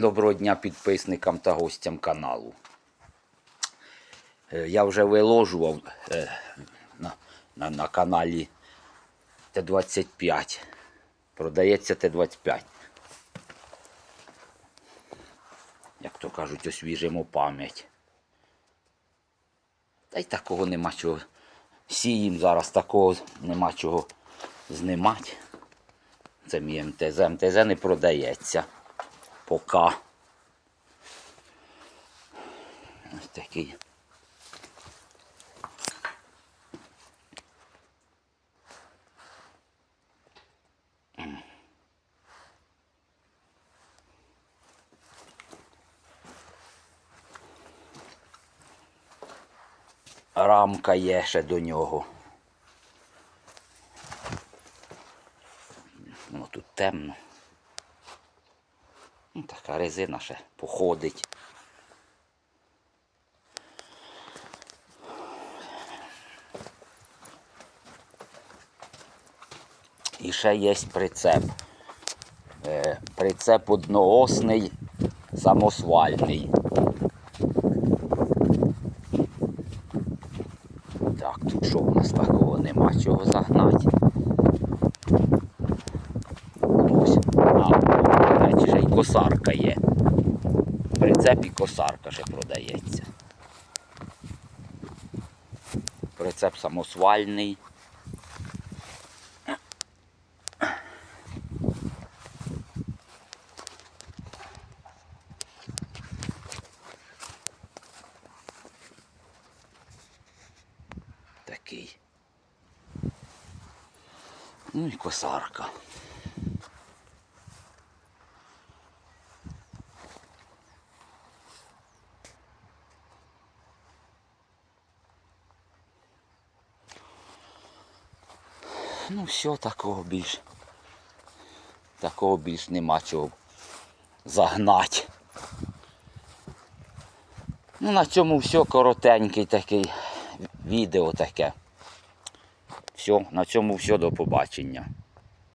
Доброго дня підписникам та гостям каналу. Е, Я вже виложував е, на, на, на каналі Т-25. Продається Т-25. Як то кажуть, освіжимо пам'ять. Та й такого нема чого. Сіїм зараз такого нема чого знімати. Це мій МТЗ. МТЗ не продається. Пока. Ось такий. Рамка є ще до нього. Ну, тут темно. Ну, така резина ще походить. І ще є прицеп. Е, прицеп одноосний, самосвальний. Так, тут що у нас такого нема чого загнати. Ось. А, до речі, ще й косарка є. Прицеп і косарка ще продається. Прицеп самосвальний. Такий. Ну і косарка. Ну, все такого більш. Такого більш нема чого загнати. Ну, на цьому все коротенький такий відео таке. Все, на цьому все, до побачення.